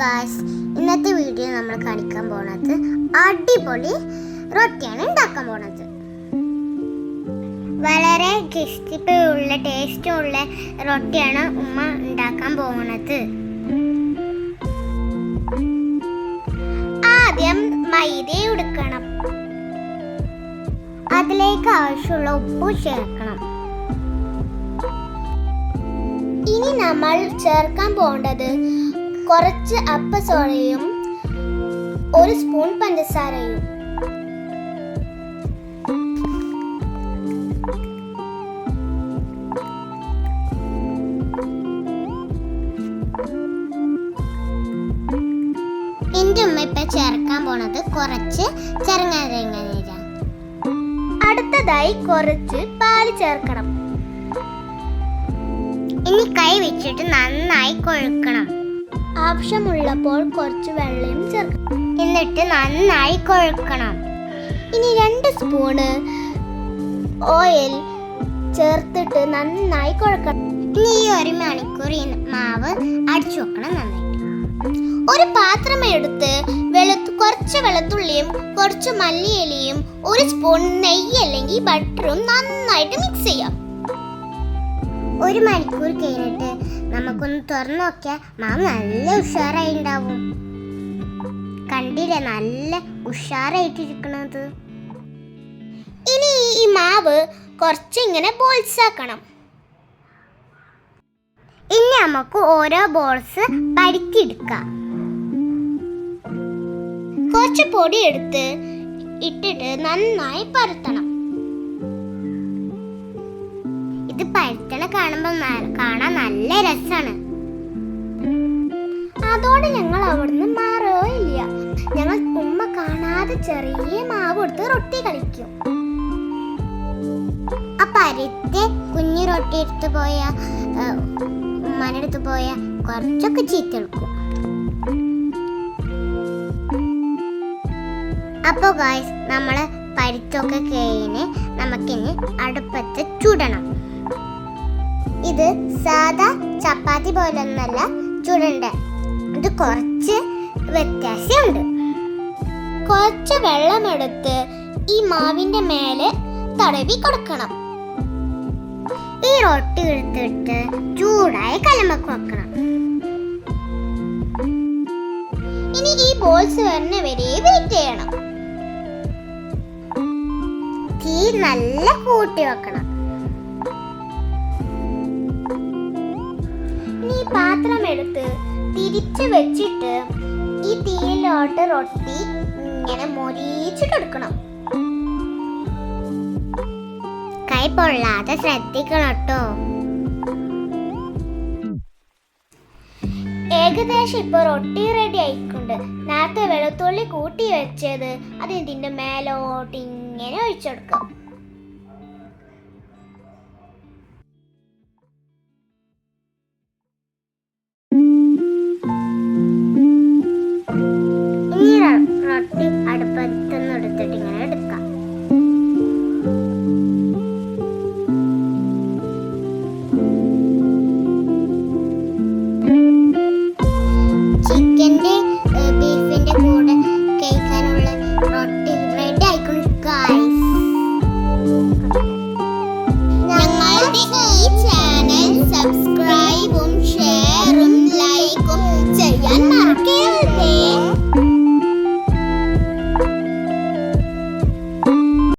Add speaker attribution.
Speaker 1: Guys ഇന്നത്തെ video നമ്മൾ കാണിക്കാൻ പോണത് അടിപൊളി റൊട്ടിയാണ് ഉണ്ടാക്കാൻ പോണത്. വളരെ ക്രിസ്പിയുള്ള ടേസ്റ്റും ഉള്ള റൊട്ടിയാണ് ഉമ്മ ഉണ്ടാക്കാൻ പോണത്. ആദ്യം മൈദ എടുക്കണം. അതിലേക്ക് ആവശ്യമുള്ള ഉപ്പ് ചേർക്കണം. ഇനി നമ്മൾ ചേർക്കാൻ പോകേണ്ടത് കുറച്ച് അപ്പസോളയും ഒരു സ്പൂൺ പഞ്ചസാരയും. എന്റെ ഉമ്മ ഇപ്പൊ ചേർക്കാൻ പോണത് കുറച്ച് നീരാണ് അടുത്തതായി കുറച്ച് പാൽ ചേർക്കണം. ഇനി കൈ വെച്ചിട്ട് നന്നായി കൊഴുക്കണം. ആവശ്യമുള്ളപ്പോൾ കുറച്ച് വെള്ളം ചേർക്കണം. എന്നിട്ട് നന്നായി കുഴക്കണം. ഇനി രണ്ട് സ്പൂണ് ഓയിൽ ചേർത്തിട്ട് നന്നായി കുഴക്കണം. ഇനി ഈ ഒരു മണിക്കൂർ മാവ് അടിച്ചു വെക്കണം നന്നായിട്ട് ഒരു പാത്രം എടുത്ത് വെളുത്ത് കുറച്ച് വെളുത്തുള്ളിയും കുറച്ച് മല്ലിയിലയും ഒരു സ്പൂൺ നെയ്യ് അല്ലെങ്കിൽ ബട്ടറും നന്നായിട്ട് മിക്സ് ചെയ്യാം. ഒരു മണിക്കൂർ കഴിഞ്ഞിട്ട് നമുക്കൊന്ന് തുറന്നു നോക്കിയാൽ മാവ് നല്ല ഉഷാറായി ഉണ്ടാവും കണ്ടില്ലേ നല്ല ഉഷാറായിട്ടിരിക്കണത്? ഇനി ഈ മാവ് കുറച്ചിങ്ങനെ ബോൾസ് ആക്കണം ഇനി നമുക്ക് ഓരോ ബോൾസ് പരുക്കിയെടുക്കാം കുറച്ച് പൊടി എടുത്ത് ഇട്ടിട്ട് നന്നായി പരത്തണം. കാണുമ്പോൾ കാണാൻ നല്ല രസമാണ് അതോടെ ഞങ്ങൾ അവിടുന്ന് ഇല്ല. ഞങ്ങൾ ഉമ്മ കാണാതെ ചെറിയ മാവ് കൊടുത്ത് റൊട്ടി കളിക്കും. അപ്പരത്തെ പരുത്തെ കുഞ്ഞു റൊട്ടി എടുത്തു പോയ ഉമ്മാന്റെ അടുത്ത് പോയ കുറച്ചൊക്കെ ചീത്ത എടുക്കും. അപ്പോൾ ഗായ്സ് നമ്മൾ പരിത്തൊക്കെ കഴിഞ്ഞ് നമുക്കിനി അടുപ്പത്ത് ചുടണം. ഇത് സാധാ ചപ്പാത്തി പോലൊന്നല്ല. ചുടണ്ട. ഇത് കുറച്ച് വ്യത്യാസമുണ്ട് കുറച്ച് വെള്ളമെടുത്ത് ഈ മാവിന്റെ മേലെ തടവി കൊടുക്കണം. ഈ റൊട്ടി എടുത്തിട്ട് ചൂടായി കലമക്ക് വെക്കണം. ഇനി ഈ ബോൾസ് വരുന്ന വരെ വെയിറ്റ് ചെയ്യണം. തീ നല്ല കൂട്ടി വെക്കണം. ഇനി ഈ പാത്രം എടുത്ത് തിരിച്ച് വെച്ചിട്ട് ഈ തീയിലോട്ട് റൊട്ടി ഇങ്ങനെ മൊരിച്ചിട്ടെടുക്കണം കൈ പൊള്ളാതെ ശ്രദ്ധിക്കണം കേട്ടോ ഏകദേശം ഇപ്പൊ റൊട്ടി റെഡി ആയിക്കൊണ്ട് നേരത്തെ വെളുത്തുള്ളി കൂട്ടി വെച്ചത് അത് ഇതിന്റെ മേലോട്ട് ഇങ്ങനെ ഒഴിച്ചെടുക്കാം